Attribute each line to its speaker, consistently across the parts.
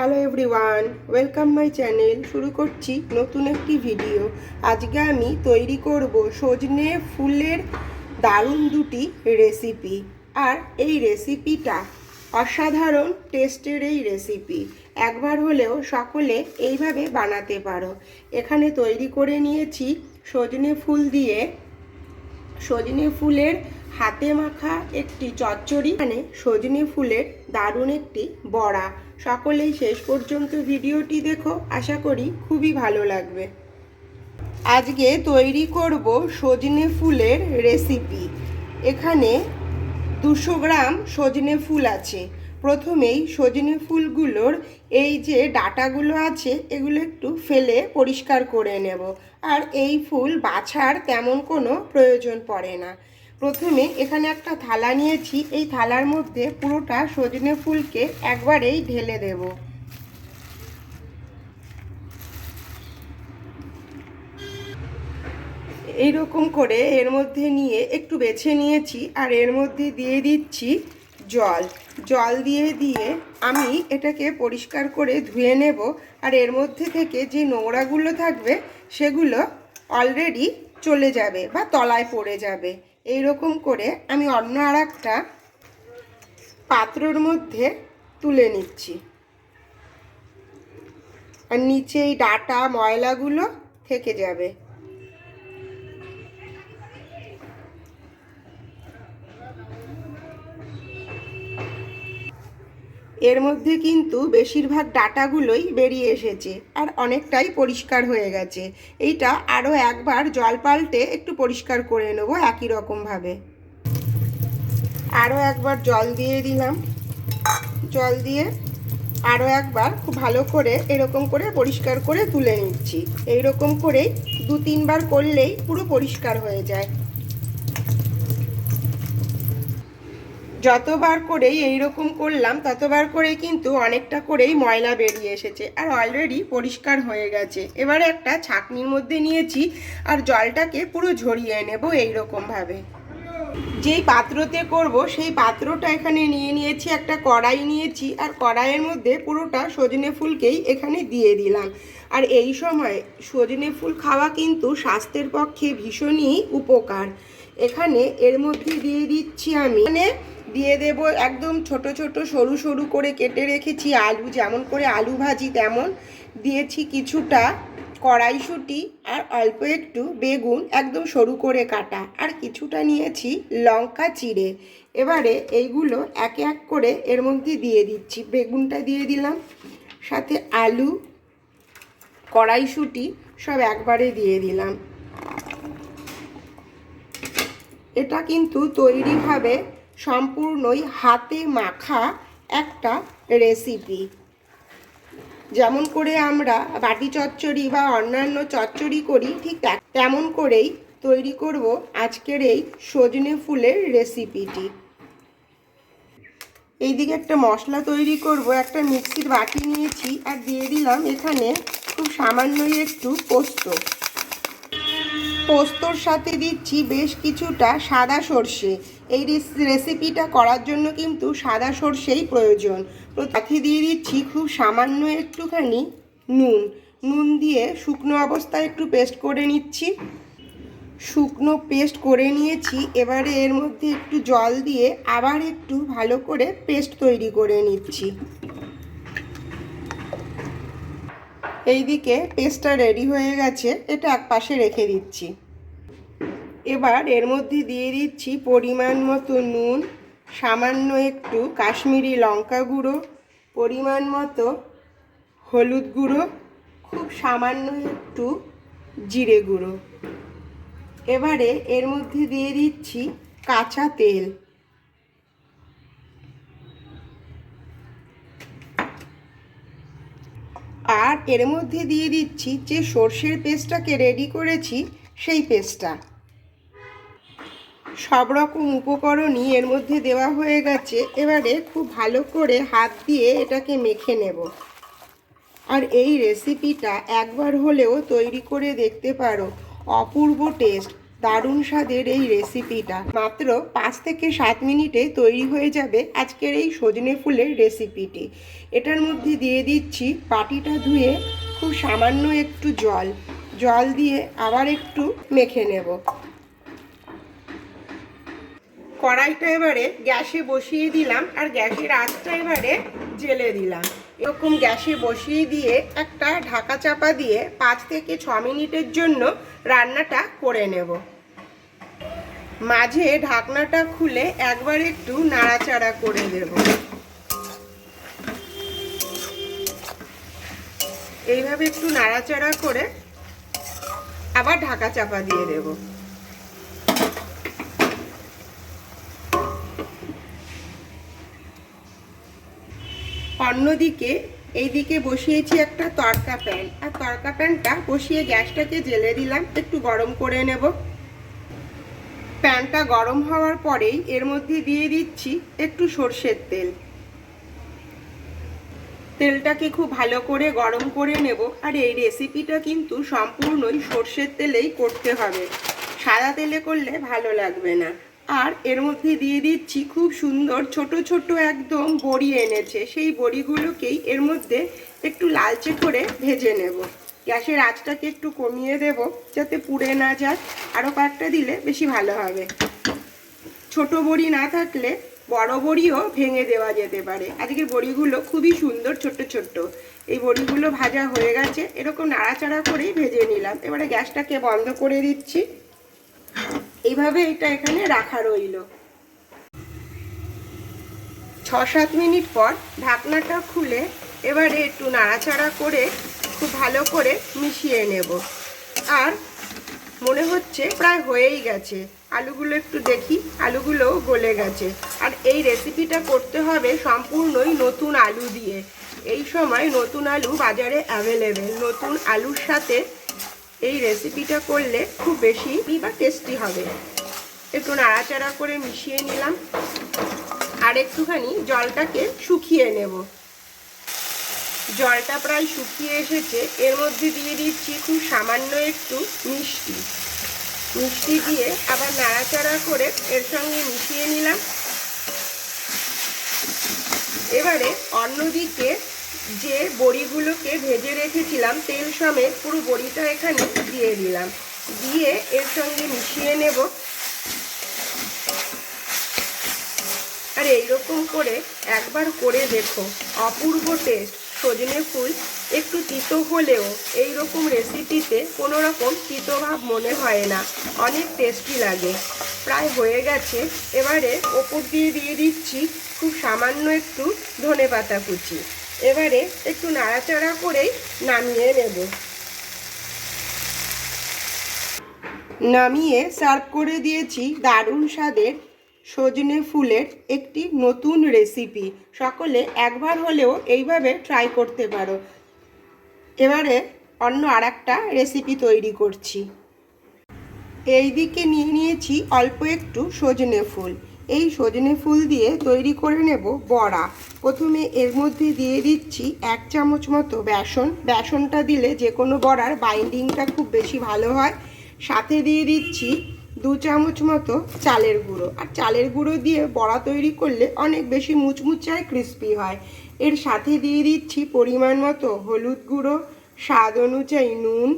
Speaker 1: Hello everyone welcome my channel শুরু করছি নতুন একটি ভিডিও আজকে আমি তৈরি করব সজনে ফুলের দারুণ দুটি রেসিপি আর এই রেসিপিটা অসাধারণ টেস্টের এই রেসিপি একবার হলেও সকলে এইভাবে বানাতে পারো। এখানে তৈরি করে নিয়েছি সজনে ফুল দিয়ে সজনে ফুলের হাতে মাখা একটি চচ্চড়ি মানে সজনে ফুলের দারুণ একটি বড়া। সকলেই শেষ পর্যন্ত ভিডিওটি দেখো, আশা করি খুবই ভালো লাগবে। আজকে তৈরি করব সজনে ফুলের রেসিপি এখানে দুশো গ্রাম সজনে ফুল আছে। প্রথমেই সজনে ফুলগুলোর এই যে ডাটাগুলো আছে, এগুলো একটু ফেলে পরিষ্কার করে নেব। আর এই ফুল বাছার তেমন কোনো প্রয়োজন পড়ে না। প্রথমে এখানে একটা থালা নিয়েছি, এই থালার মধ্যে পুরোটা সজনে ফুলকে একবারেই ঢেলে দেব। এই রকম করে এর মধ্যে নিয়ে একটু বেছে নিয়েছি, আর এর মধ্যে দিয়ে দিচ্ছি জল। জল দিয়ে দিয়ে আমি এটাকে পরিষ্কার করে ধুয়ে নেব। আর এর মধ্যে থেকে যে নোংরাগুলো থাকবে, সেগুলো অলরেডি চলে যাবে বা তলায় পড়ে যাবে। এই রকম করে আমি অন্য আর একটা পাত্রর মধ্যে তুলে নিচ্ছি। আর নিচে এই ডাটা, ময়লাগুলো থেকে যাবে। এর মধ্যে কিন্তু বেশিরভাগ ডাটাগুলোই বেরিয়ে এসেছে আর অনেকটাই পরিষ্কার হয়ে গেছে। এইটা আরও একবার জল পাল্টে একটু পরিষ্কার করে নেব একই রকমভাবে। আরও একবার জল দিয়ে দিলাম। জল দিয়ে আরও একবার খুব ভালো করে এরকম করে পরিষ্কার করে তুলে নিচ্ছি। এই রকম করেই দু তিনবার করলেই পুরো পরিষ্কার হয়ে যায়। যতবার করেই এই রকম করলাম, ততবার করেই কিন্তু অনেকটা করেই ময়লা বেরিয়ে এসেছে। আর অলরেডি পরিষ্কার হয়ে গেছে। এবারে একটা ছাকনির মধ্যে নিয়েছি আর জলটাকে পুরো ঝরিয়ে নেব এই রকমভাবে যেই পাত্রতে করব, সেই পাত্রটা এখানে নিয়ে নিয়েছি, একটা কড়াই নিয়েছি আর কড়াইয়ের মধ্যে পুরোটা সজনে ফুলকেই এখানে দিয়ে দিলাম। আর এই সময় সজনে ফুল খাওয়া কিন্তু স্বাস্থ্যের পক্ষে ভীষণই উপকার। এখানে এর মধ্যে দিয়ে দিচ্ছি আমি মানে দিয়ে দেব একদম ছোট ছোট সরু সরু করে কেটে রেখেছি আলু, যেমন করে আলু ভাজি তেমন। দিয়েছি কিছুটা কড়াইশুঁটি আর অল্প একটু বেগুন, একদম সরু করে কাটা। আর কিছুটা নিয়েছি লঙ্কা চিড়ে। এবারে এইগুলো একে এক করে এর মধ্যে দিয়ে দিচ্ছি। বেগুনটা দিয়ে দিলাম, সাথে আলু, কড়াইশুঁটি সব একবারে দিয়ে দিলাম। এটা কিন্তু তৈরি হবে সম্পূর্ণই হাতে মাখা একটা রেসিপি যেমন করে আমরা বাটি চচ্চড়ি বা অন্যান্য চচ্চড়ি করি, ঠিক তেমন করেই তৈরি করব আজকের এই সজনে ফুলের রেসিপিটি এইদিকে একটা মশলা তৈরি করব, একটা মিক্সির বাটি নিয়েছি আর দিয়ে দিলাম এখানে খুব সামান্যই একটু পোস্ত। পোস্তর সাথে দিচ্ছি বেশ কিছুটা সাদা সর্ষে। এই রেসিপিটা করার জন্য কিন্তু সাদা সর্ষেই প্রয়োজন। সাথে দিয়ে দিচ্ছি খুব সামান্য একটুখানি নুন। নুন দিয়ে শুকনো অবস্থায় একটু পেস্ট করে নিচ্ছি। শুকনো পেস্ট করে নিয়েছি। এবারে এর মধ্যে একটু জল দিয়ে আবার একটু ভালো করে পেস্ট তৈরি করে নিচ্ছি। এইদিকে পেস্টটা রেডি হয়ে গেছে, এটা এক পাশে রেখে দিচ্ছি। এবার এর মধ্যে দিয়ে দিচ্ছি পরিমাণ মতো নুন, সামান্য একটু কাশ্মীরি লঙ্কা গুঁড়ো, পরিমাণ মতো হলুদ গুঁড়ো, খুব সামান্য একটু জিরে গুঁড়ো। এবারে এর মধ্যে দিয়ে দিচ্ছি কাঁচা তেল। আর এর মধ্যে দিয়ে দিচ্ছি যে সর্ষের পেস্টটাকে রেডি করেছি, সেই পেস্টটা। সব রকম উপকরণই এর মধ্যে দেওয়া হয়ে গেছে। এবারে খুব ভালো করে হাত দিয়ে এটাকে মেখে নেব। আর এই রেসিপিটা একবার হলেও তৈরি করে দেখতে পারো। অপূর্ব টেস্ট দারুণ স্বাদের এই রেসিপিটা মাত্র পাঁচ থেকে সাত মিনিটে তৈরি হয়ে যাবে আজকের এই সজনে ফুলের রেসিপিটি এটার মধ্যে দিয়ে দিচ্ছি পাটিটা ধুয়ে খুব সামান্য একটু জল। জল দিয়ে আবার একটু মেখে নেব। কড়াইটা এবারে গ্যাসে বসিয়ে দিলাম আর গ্যাসের আঁচটা এবারে জেলে দিলাম। এরকম গ্যাসে বসিয়ে দিয়ে একটা ঢাকা চাপা দিয়ে পাঁচ থেকে ছ মিনিটের জন্য রান্নাটা করে নেব। মাঝে ঢাকনাটা খুলে একবার একটু নাড়াচাড়া করে দেব এইভাবে একটু নাড়াচাড়া করে আবার ঢাকা চাপা দিয়ে দেবো। অন্যদিকে এইদিকে বসিয়েছি একটা তড়কা প্যান। আর তড়কা প্যানটা বসিয়ে গ্যাসটাকে জেলে দিলাম, একটু গরম করে নেব। প্যানটা গরম হওয়ার পরেই এর মধ্যে দিয়ে দিচ্ছি একটু সর্ষের তেল। তেলটাকে খুব ভালো করে গরম করে নেব। আর এই রেসিপিটা কিন্তু সম্পূর্ণই সর্ষের তেলেই করতে হবে। সাদা তেলে করলে ভালো লাগবে না। আর এর মধ্যে দিয়ে দিচ্ছি খুব সুন্দর ছোট ছোট একদম বড়ি এনেছে। সেই বড়িগুলোকেই এর মধ্যে একটু লালচে করে ভেজে নেব। গ্যাসের আঁচটাকে একটু কমিয়ে দেব যাতে পুড়ে না যায়। আরও কয়েকটা দিলে বেশি ভালো হবে। ছোট বড়ি না থাকলে বড় বড়িও ভেঙে দেওয়া যেতে পারে। আজকের বড়িগুলো খুবই সুন্দর, ছোট্ট ছোট্ট। এই বড়িগুলো ভাজা হয়ে গেছে। এরকম নাড়াচাড়া করেই ভেজে নিলাম। এবারে গ্যাসটাকে বন্ধ করে দিচ্ছি। এইভাবে এটা এখানে রাখা রইল। ছ সাত মিনিট পর ঢাকনাটা খুলে এবারে একটু নাড়াচাড়া করে খুব ভালো করে মিশিয়ে নেব। আর মনে হচ্ছে প্রায় হয়েই গেছে। আলুগুলো একটু দেখি, আলুগুলোও গলে গেছে। আর এই রেসিপিটা করতে হবে সম্পূর্ণই নতুন আলু দিয়ে। এই সময় নতুন আলু বাজারে অ্যাভেলেবেল নতুন আলুর সাথে এই রেসিপিটা করলে খুব বেশি বা টেস্টি হবে। একটু নাড়াচাড়া করে মিশিয়ে নিলাম। আর একটুখানি জলটাকে শুকিয়ে নেব। জলটা প্রায় শুকিয়ে এসেছে, এর মধ্যে দিয়ে দিচ্ছি খুব সামান্য একটু মিষ্টি। মিষ্টি দিয়ে আবার নাড়াচাড়া করে এর সঙ্গে মিশিয়ে নিলাম। এবারে অন্যদিকে যে বড়িগুলোকে ভেজে রেখেছিলাম, তেল সমেত পুরো বড়িটা এখানে দিয়ে দিলাম। দিয়ে এর সঙ্গে মিশিয়ে নেব। আর এইরকম করে একবার করে দেখো, অপূর্ব টেস্ট সজনে ফুল একটু তিতো হলেও এই রকম রেসিপিতে কোনো রকম তিতো ভাব মনে হয় না। অনেক টেস্টি লাগে। প্রায় হয়ে গেছে। এবারে ওপর দিয়ে দিয়ে দিচ্ছি খুব সামান্য একটু ধনে পাতা কুচি। এবারে একটু নাড়াচাড়া করেই নামিয়ে নেব। নামিয়ে সার্ভ করে দিয়েছি দারুণ স্বাদের সজনে ফুলের একটি নতুন রেসিপি সকলে একবার হলেও এইভাবে ট্রাই করতে পারো। এবারে অন্য আর একটা রেসিপি তৈরি করছি। এই দিকে নিয়ে নিয়েছি অল্প একটু সজনে ফুল। এই সজনে ফুল দিয়ে তৈরি করে নেব বড়া। প্রথমে এর মধ্যে দিয়ে দিচ্ছি এক চামচ মতো বেসন। বেসনটা দিলে যে কোনো বড়ার বাইন্ডিংটা খুব বেশি ভালো হয়। সাথে দিয়ে দিচ্ছি দু চামচ মতো চালের গুঁড়ো। আর চালের গুঁড়ো দিয়ে বড়া তৈরি করলে অনেক বেশি মুচমুচায় ক্রিস্পি হয়। এর সাথে দিয়ে দিচ্ছি পরিমাণ মতো হলুদ গুঁড়ো, স্বাদ অনুযায়ী নুন,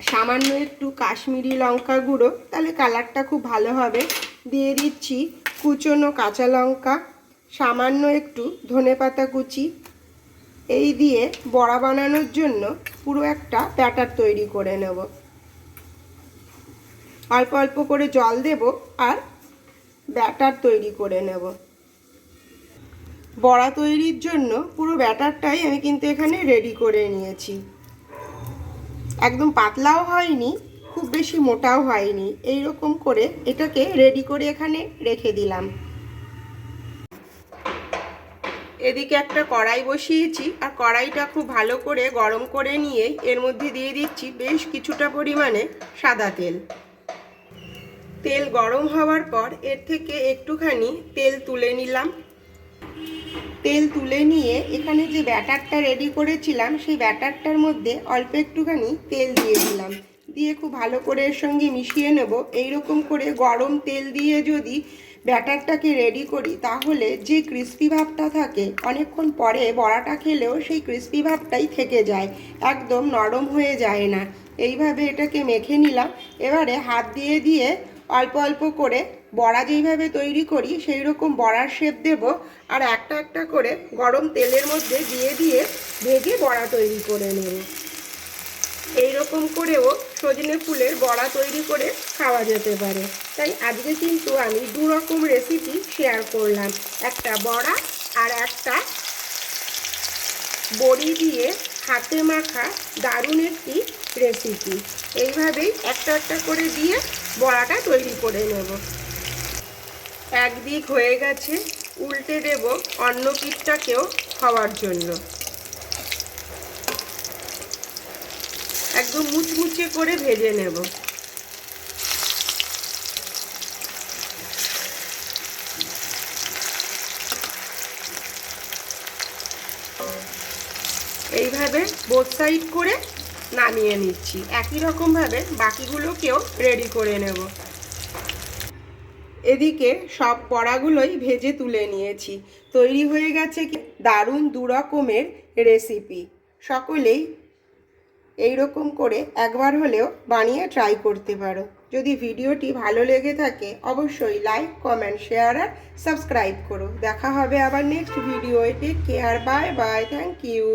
Speaker 1: সামান্য একটু কাশ্মীরি লঙ্কা গুঁড়ো, তাহলে কালারটা খুব ভালো হবে। দিয়ে দিচ্ছি কুচনো কাঁচা লঙ্কা, সামান্য একটু ধনে পাতা কুচি। এই দিয়ে বড়া বানানোর জন্য পুরো একটা ব্যাটার তৈরি করে নেব। অল্প অল্প করে জল দেব আর ব্যাটার তৈরি করে নেব। বড়া তৈরির জন্য পুরো ব্যাটারটাই আমি কিন্তু এখানে রেডি করে নিয়েছি। একদম পাতলাও হয়নি, খুব বেশি মোটাও হয়নি। এই রকম করে এটাকে রেডি করে এখানে রেখে দিলাম। এদিকে একটা কড়াই বসিয়েছি, আর কড়াইটা খুব ভালো করে গরম করে নিয়ে এর মধ্যে দিয়ে দিচ্ছি বেশ কিছুটা পরিমাণে সাদা তেল। তেল গরম হওয়ার পর এর থেকে একটুখানি তেল তুলে নিলাম। তেল তুলে নিয়ে এখানে যে ব্যাটারটা রেডি করেছিলাম, সেই ব্যাটারটার মধ্যে অল্প একটুখানি তেল দিয়ে দিলাম। দিয়ে খুব ভালো করে এর সঙ্গে মিশিয়ে নেব। এইরকম করে গরম তেল দিয়ে যদি ব্যাটারটাকে রেডি করি, তাহলে যে ক্রিস্পি ভাবটা থাকে, অনেকক্ষণ পরে বড়াটা খেলেও সেই ক্রিস্পি ভাবটাই থেকে যায়। একদম নরম হয়ে যায় না। এইভাবে এটাকে মেখে নিলাম। এবারে হাত দিয়ে দিয়ে অল্প অল্প করে বড়া যেইভাবে তৈরি করি সেই রকম বড়ার শেপ দেব আর একটা একটা করে গরম তেলের মধ্যে দিয়ে দিয়ে ভেজে বড়া তৈরি করে নেব। এই রকম করেও সজনে ফুলের বড়া তৈরি করে খাওয়া যেতে পারে। তাই আজকে কিন্তু আমি দু রকম রেসিপি শেয়ার করলাম। একটা বড়া আর একটা বড়ি দিয়ে হাতে মাখা দারুণ একটি রেসিপি এইভাবেই একটা একটা করে দিয়ে বড়াটা তৈরি করে নেব। একদিক হয়ে গেছে উল্টে দেব অন্য পিঠটাকেও খাওয়ার জন্য। একদম মুচমুচে করে ভেজে নেব। এইভাবে বোথ সাইড করে নামিয়ে নিচ্ছি। একই রকমভাবে বাকিগুলোকেও রেডি করে নেব। এদিকে সব বড়াগুলোই ভেজে তুলে নিয়েছি। তৈরি হয়ে গেছে কি দারুণ দু রকমের রেসিপি সকলেই এই রকম করে একবার হলেও বানিয়ে ট্রাই করতে পারো। যদি ভিডিওটি ভালো লেগে থাকে, অবশ্যই লাইক কমেন্ট শেয়ার আর সাবস্ক্রাইব করো। দেখা হবে আবার next video take care bye bye thank you